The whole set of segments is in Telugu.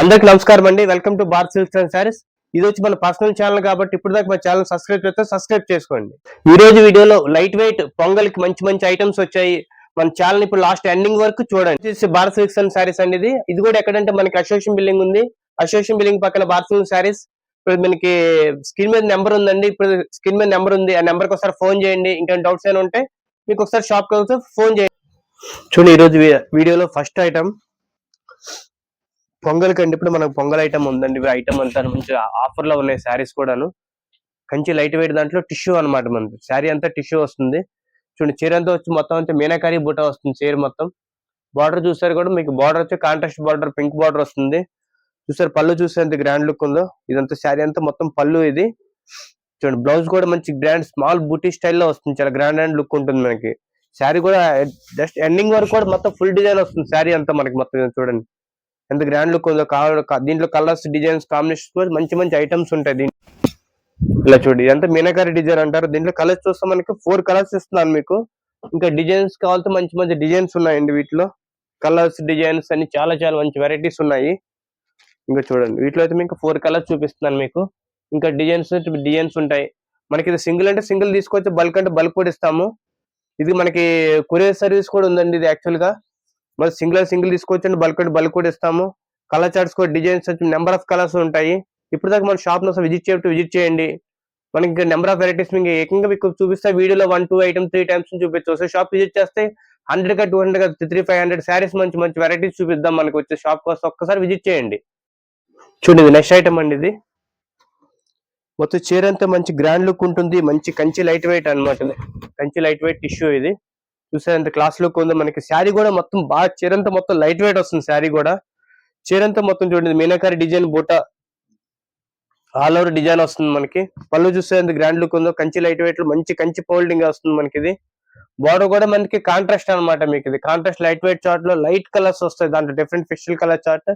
అందరికి నమస్కారం అండి. Welcome to Bharat silks and sarees ఇది వచ్చి మన పర్సనల్ ఛానల్ కాబట్టి ఇప్పుడు దాకా మన ఛానల్ సబ్స్క్రైబ్ చేస్తే సబ్స్క్రైబ్ చేసుకోండి. ఈ రోజు వీడియోలో లైట్ వెయిట్ పొంగల్కి మంచి మంచి ఐటమ్స్ వచ్చాయి. మన ఛానల్ ఇప్పుడు లాస్ట్ ఎండింగ్ వరకు చూడండి. భారత్ సిల్క్స్ అండ్ సారీస్ అండి ఇది. ఇది కూడా ఎక్కడంటే మనకి అసోసియేషన్ బిల్డింగ్ ఉంది. అసోసియేషన్ బిల్డింగ్ పక్కన భారత్ సిల్క్ సారీస్ ఇప్పుడు మనకి స్క్రీన్ మీద నెంబర్ ఉందండి. ఇప్పుడు స్క్రీన్ మీద నెంబర్ ఉంది. ఆ నెంబర్కి ఒకసారి ఫోన్ చేయండి. ఇంకా డౌట్స్ ఏమైనా ఉంటే మీకు ఒకసారి షాప్కి ఫోన్ చేయండి. చూడండి ఈ రోజు వీడియోలో ఫస్ట్ ఐటమ్ పొంగల్ కంటే ఇప్పుడు మనకు పొంగల్ ఐటమ్ ఉందండి. ఐటమ్ అంతా మంచి ఆఫర్లో ఉన్నాయి శారీస్ కూడాను. కంచి లైట్ వెయిట్ దాంట్లో టిష్యూ అన్నమాట మనకి శారీ అంతా టిష్యూ వస్తుంది. చూడండి చీర అంతా వచ్చి మొత్తం అంతా మీనాకారి బూట వస్తుంది చీర మొత్తం. బార్డర్ చూసారు కూడా మీకు బార్డర్ వచ్చి కాంట్రాస్ట్ బార్డర్ పింక్ బార్డర్ వస్తుంది. చూసారు పళ్ళు చూసే ఎంత గ్రాండ్ లుక్ ఉందో. ఇదంతా శారీ అంతా మొత్తం పళ్ళు ఇది. చూడండి బ్లౌజ్ కూడా మంచి గ్రాండ్ స్మాల్ బూటీ స్టైల్లో వస్తుంది. చాలా గ్రాండ్ అండ్ లుక్ ఉంటుంది మనకి. శారీ కూడా జస్ట్ ఎండింగ్ వరకు కూడా మొత్తం ఫుల్ డిజైన్ వస్తుంది శారీ అంతా మనకి మొత్తం చూడండి. ఎంత గ్రాండ్ లుక్ ఉందో దీంట్లో కలర్స్ డిజైన్స్ కాంబినేషన్స్ కూడా మంచి మంచి ఐటమ్స్ ఉంటాయి దీంట్లో. ఇలా చూడండి ఇదంతా మీనాకారి డిజైన్ అంటారు. దీంట్లో కలర్స్ చూస్తే మనకి ఫోర్ కలర్స్ ఇస్తున్నాను మీకు. ఇంకా డిజైన్స్ కావాలంటే మంచి మంచి డిజైన్స్ ఉన్నాయండి వీటిలో. కలర్స్ డిజైన్స్ అన్ని చాలా చాలా మంచి వెరైటీస్ ఉన్నాయి. ఇంకా చూడండి వీటిలో అయితే మీకు ఫోర్ కలర్స్ చూపిస్తున్నాను మీకు. ఇంకా డిజైన్స్ డిజైన్స్ ఉంటాయి. మనకి ఇది సింగిల్ అంటే సింగిల్ తీసుకొచ్చి బల్క్ అంటే బల్క్ కూడా ఇస్తాము. ఇది మనకి కొరియర్ సర్వీస్ కూడా ఉందండి ఇది యాక్చువల్ మళ్ళీ సింగిల్ సింగిల్ తీసుకొచ్చండి బల్క్ బల్క్ కూడా ఇస్తాము. కలర్ చార్ట్స్ కూడా డిజైన్స్ వచ్చి నెంబర్ ఆఫ్ కలర్స్ ఉంటాయి. ఇప్పుడు దాకా మన షాప్ నుంచి విజిట్ చేయటం విజిట్ చేయండి. మనకి నెంబర్ ఆఫ్ వెరైటీస్ మీకు ఏకంగా మీకు చూపిస్తే వీడియోలో one two item three times చూపించవచ్చు షాప్ విజిట్ చేస్తే హండ్రెడ్గా టూ హండ్రెడ్గా త్రీ ఫైవ్ హండ్రెడ్ శారీస్ మంచి మంచి వెరైటీస్ చూపిద్దాం మనకి వచ్చే షాప్ కోసం. ఒక్కసారి విజిట్ చేయండి. చూడండి నెక్స్ట్ ఐటమ్ అండి ఇది. మొత్తం చీర అంతా మంచి గ్రాండ్ లుక్ ఉంటుంది. మంచి కంచి లైట్ వెయిట్ అన్నమాట కంచి లైట్ వెయిట్ టిష్యూ ఇది. చూసారంటే క్లాస్ లుక్ ఉందో. మనకి శారీ కూడా మొత్తం బాగా చీరంతా మొత్తం లైట్ వెయిట్ వస్తుంది శారీ కూడా. చీరంతా మొత్తం చూడండి. మీనాకారి డిజైన్ బుట్ట ఆల్ ఓవర్ డిజైన్ వస్తుంది మనకి. పళ్ళు చూస్తే ఎంత గ్రాండ్ లుక్ ఉందో కంచి లైట్ వెయిట్ మంచి కంచి ఫోల్డింగ్ వస్తుంది మనకి ఇది బార్డర్ కూడా మనకి కాంట్రాస్ట్ అన్నమాట మీకు ఇది. కాంట్రాస్ట్ లైట్ వెయిట్ చార్ట్లో లైట్ కలర్స్ వస్తాయి. దాంట్లో డిఫరెంట్ ఫిషల్ కలర్ చార్ట్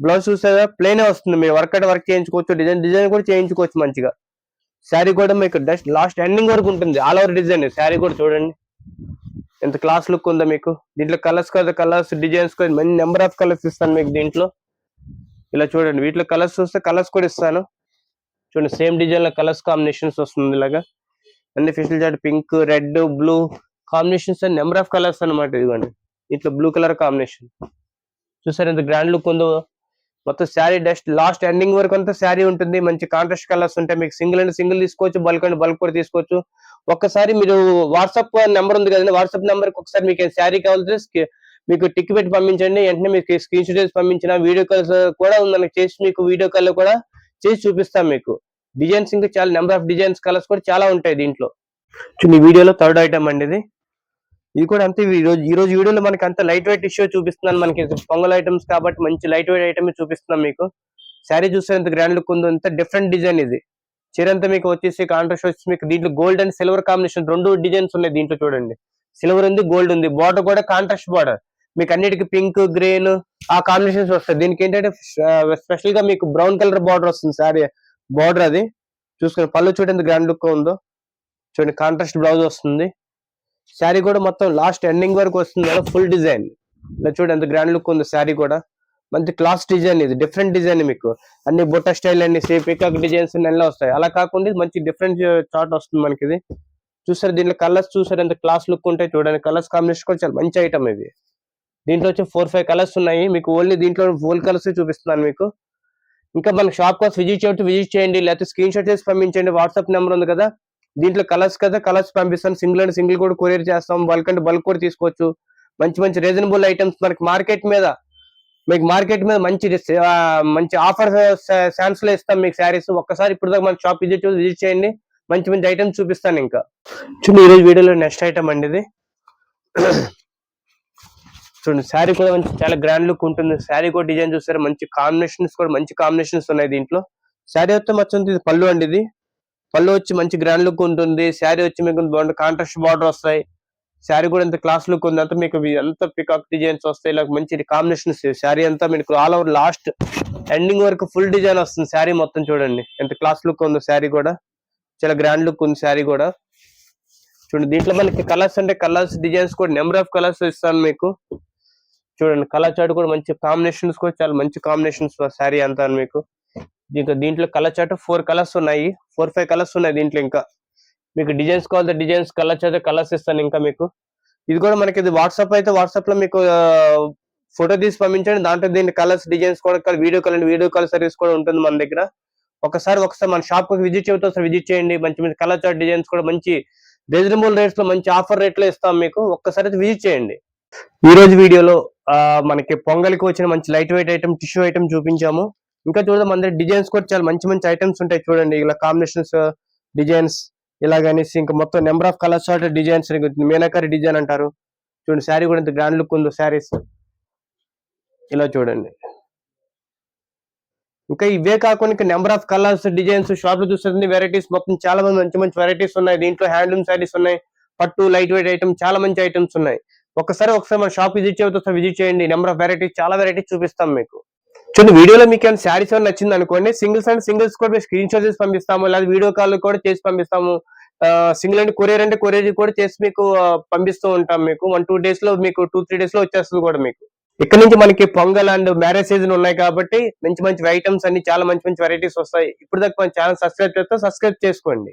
బ్లౌజ్ చూస్తే ప్లేనే వస్తుంది. మీరు వర్క్ అంటే వర్క్ చేయించుకోవచ్చు డిజైన్ డిజైన్ కూడా చేయించుకోవచ్చు మంచిగా. శారీ కూడా మీకు డస్ట్ లాస్ట్ ఎండింగ్ వరకు ఉంటుంది. ఆల్ ఓవర్ డిజైన్ శారీ కూడా చూడండి. ఎంత క్లాస్ లుక్ ఉందో మీకు? దీంట్లో కలర్స్ కదా కలర్స్ డిజైన్స్ కూడా మంచి నెంబర్ ఆఫ్ కలర్స్ ఇస్తాను మీకు దీంట్లో. ఇలా చూడండి వీటిలో కలర్స్ చూస్తే కలర్స్ కూడా ఇస్తాను. చూడండి సేమ్ డిజైన్లో కలర్స్ కాంబినేషన్స్ వస్తుంది ఇలాగా. అన్ని ఫిషల్ chart pink red blue combinations number of colours అన్నమాట ఇదిగోండి. ఇట్లా బ్లూ కలర్ కాంబినేషన్ చూసారు ఎంత గ్రాండ్ లుక్ ఉందో? మొత్తం శారీ డస్ట్ లాస్ట్ ఎండింగ్ వరకు అంతా శారీ ఉంటుంది. మంచి కాంట్రాస్ట్ కలర్స్ ఉంటాయి. మీకు సింగిల్ అండ్ సింగిల్ తీసుకోవచ్చు బల్క్ అండ్ బల్క్ కూడా తీసుకోవచ్చు. ఒక్కసారి మీరు వాట్సాప్ నెంబర్ ఉంది కదండి. వాట్సాప్ నెంబర్కి ఒకసారి మీకు శారీ కావాల్సి మీకు టిక్ పెట్టి పంపించండి. వెంటనే మీకు స్క్రీన్ షాట్ పంపించిన వీడియో కాల్స్ కూడా ఉందని చేసి మీకు వీడియో కాల్ కూడా చేసి చూపిస్తాం మీకు. డిజైన్స్ ఇంకా చాలా నెంబర్ ఆఫ్ డిజైన్స్ కలర్స్ కూడా చాలా ఉంటాయి దీంట్లో. ఈ వీడియోలో థర్డ్ ఐటమ్ అండి ఇది. ఇది కూడా అంతే. ఈ రోజు ఈ రోజు వీడియోలో మనకి అంత లైట్ వెయిట్ ఇష్యూ చూపిస్తున్నాను. మనకి పొంగల్ ఐటమ్స్ కాబట్టి మంచి లైట్ వెయిట్ ఐటమ్ చూపిస్తున్నాం మీకు. శారీ చూస్తే ఎంత గ్రాండ్ లుక్ ఉందో ఎంత డిఫరెంట్ డిజైన్ ఇది. చీర అంతా మీకు వచ్చేసి కాంట్రాస్ట్ వచ్చి మీకు దీంట్లో గోల్డ్ అండ్ సిల్వర్ కాంబినేషన్ రెండు డిజైన్స్ ఉన్నాయి దీంట్లో చూడండి. సిల్వర్ ఉంది గోల్డ్ ఉంది. బార్డర్ కూడా కాంట్రాస్ట్ బార్డర్ మీకు అన్నిటికి పింక్ గ్రీన్ ఆ కాంబినేషన్స్ వస్తాయి. దీనికి ఏంటంటే స్పెషల్గా మీకు బ్రౌన్ కలర్ బార్డర్ వస్తుంది శారీ. బార్డర్ అది. చూసుకుని పళ్ళు చూడండి గ్రాండ్ లుక్ ఉందో. చూడండి కాంట్రాస్ట్ బ్లౌజ్ వస్తుంది. శారీ కూడా మొత్తం లాస్ట్ ఎండింగ్ వరకు వస్తుంది కదా ఫుల్ డిజైన్ ఇలా చూడండి ఎంత గ్రాండ్ లుక్ ఉంది శారీ కూడా. మంచి క్లాస్ డిజైన్ ఇది డిఫరెంట్ డిజైన్ మీకు. అన్ని బుట్ట స్టైల్ అన్ని సేఫ్ పికాక్ డిజైన్స్ అన్నీ వస్తాయి. అలా కాకుండా మంచి డిఫరెంట్ చార్ట్ uh, వస్తుంది మనకి ఇది. చూసారు దీంట్లో కలర్స్ చూసారు ఎంత క్లాస్ లుక్ ఉంటాయి చూడండి. కలర్స్ కాంబినేషన్ కూడా చాలా మంచి ఐటమ్ ఇది. దీంట్లో వచ్చి ఫోర్ ఫైవ్ కలర్స్ ఉన్నాయి. మీకు ఓన్లీ దీంట్లో ఫోల్ కలర్స్ చూపిస్తున్నాను మీకు. ఇంకా మన షాప్ కోసం విజిట్ చేయడం విజిట్ చేయండి. లేకపోతే స్క్రీన్ షాట్ చేసి పంపించండి. వాట్సాప్ నెంబర్ ఉంది కదా. దీంట్లో కలర్స్ కదా కలర్స్ పంపిస్తాను సింగిల్ అండ్ సింగిల్ కూడా కొరియర్ చేస్తాం. బల్క్ అంటే బల్క్ కూడా తీసుకోవచ్చు. మంచి మంచి రీజనబుల్ ఐటమ్స్ మనకి మార్కెట్ మీద మీకు మార్కెట్ మీద మంచి మంచి ఆఫర్ శాన్స్లో ఇస్తాం మీకు శారీస్. ఒక్కసారి ఇప్పుడు దాకా మన షాప్ విజిట్ విజిట్ చేయండి. మంచి మంచి ఐటమ్స్ చూపిస్తాను ఇంకా. చూడండి ఈరోజు వీడియోలో నెక్స్ట్ ఐటమ్ అండి ఇది. చూడండి శారీ కూడా మంచి చాలా గ్రాండ్ లుక్ ఉంటుంది. శారీ కూడా డిజైన్ చూస్తారు మంచి కాంబినేషన్స్ కూడా మంచి కాంబినేషన్స్ ఉన్నాయి దీంట్లో. శారీ వచ్చి మొత్తం ఇది పళ్ళు అండి ఇది. పళ్ళు వచ్చి మంచి గ్రాండ్ లుక్ ఉంటుంది శారీ వచ్చి మీకు బాగుంటుంది కాంట్రాస్ట్ బార్డర్ వస్తాయి. శారీ కూడా ఎంత క్లాస్ లుక్ ఉంది అంతా మీకు అంత పికప్ పికాక్ డిజైన్స్ వస్తాయి ఇలా మంచి కాంబినేషన్స్ శారీ అంతా మీకు ఆల్ ఓవర్ లాస్ట్ ఎండింగ్ వరకు ఫుల్ డిజైన్ వస్తుంది శారీ మొత్తం చూడండి. ఎంత క్లాస్ లుక్ ఉందో శారీ కూడా. చాలా గ్రాండ్ లుక్ ఉంది శారీ కూడా. చూడండి దీంట్లో మనకి కలర్స్ అంటే కలర్స్ డిజైన్స్ కూడా నెంబర్ ఆఫ్ కలర్స్ ఇస్తాను మీకు. చూడండి కలర్ చాట్ కూడా మంచి కాంబినేషన్స్ కూడా చాలా మంచి కాంబినేషన్స్ శారీ అంతా మీకు. ఇంకా దీంట్లో కలర్ చార్ట్ ఫోర్ కలర్స్ ఉన్నాయి. ఫోర్ ఫైవ్ కలర్స్ ఉన్నాయి దీంట్లో ఇంకా. మీకు డిజైన్స్ కావాలంటే డిజైన్స్ కలర్ చార్ట్ కలర్స్ ఇస్తాను ఇంకా మీకు. ఇది కూడా మనకి ఇది వాట్సాప్ అయితే వాట్సాప్లో మీకు ఫోటో తీసి పంపించండి. దాంట్లో దీని కలర్స్ డిజైన్స్ కూడా video call video call service కూడా ఉంటుంది మన దగ్గర. ఒకసారి ఒకసారి మన షాప్కి విజిట్ చేయవచ్చు ఒకసారి విజిట్ చేయండి. మంచి మంచి కలర్ చార్ట్ డిజైన్స్ కూడా మంచి రీజనబుల్ రేట్స్లో మంచి ఆఫర్ రేట్లో ఇస్తాం మీకు. ఒక్కసారి అయితే విజిట్ చేయండి. ఈ రోజు వీడియోలో మనకి పొంగల్కి వచ్చిన మంచి light weight item tissue item చూపించాము. ఇంకా చూడడం మన దగ్గర డిజైన్స్ కూడా చాలా మంచి మంచి ఐటమ్స్ ఉంటాయి చూడండి. ఇలా కాంబినేషన్స్ డిజైన్స్ ఇలాగనేసి ఇంకా మొత్తం number of colours designs meenakari design అంటారు. చూడండి శారీ కూడా ఇంత గ్రాండ్ లుక్ ఉందో శారీస్ ఇలా చూడండి. ఇంకా ఇవే కాకుండా ఇంకా నెంబర్ ఆఫ్ కలర్స్ డిజైన్స్ షాప్లో చూస్తుంది వెరైటీస్ మొత్తం చాలా మంది మంచి మంచి వెరైటీస్ ఉన్నాయి. దీంట్లో హ్యాండ్లూమ్ శారీస్ ఉన్నాయి. పట్టు లైట్ వెయిట్ ఐటమ్ చాలా మంచి ఐటమ్స్ ఉన్నాయి. ఒకసారి ఒకసారి మన షాప్ విజిట్ చేయవచ్చు విజిట్ చేయండి. నెంబర్ ఆఫ్ వెరైటీస్ చాలా వెరైటీస్ చూపిస్తాం మీకు. చూడండి వీడియోలో మీకు ఏమైనా శారీస్ ఏమైనా నచ్చింది అనుకోండి సింగిల్స్ అండ్ సింగిల్స్ కూడా మేము స్క్రీన్ షాట్ చేసి పంపిస్తాము లేదా వీడియో కాల్ కూడా చేసి పంపిస్తాము. సింగిల్ అండ్ కొరియర్ అంటే కొరియర్ కూడా చేసి మీకు పంపిస్తూ ఉంటాం మీకు. వన్ టూ డేస్లో మీకు టూ త్రీ డేస్లో వచ్చేస్తుంది కూడా మీకు. ఇక్కడ నుంచి మనకి పొంగల్ అండ్ మ్యారేజ్ సీజన్ ఉన్నాయి కాబట్టి మంచి మంచి ఐటమ్స్ అన్ని చాలా మంచి మంచి వెరైటీస్ వస్తాయి. ఇప్పుడు దాకా మన ఛానల్ సబ్స్క్రైబ్ చేస్తే సబ్స్క్రైబ్ చేసుకోండి.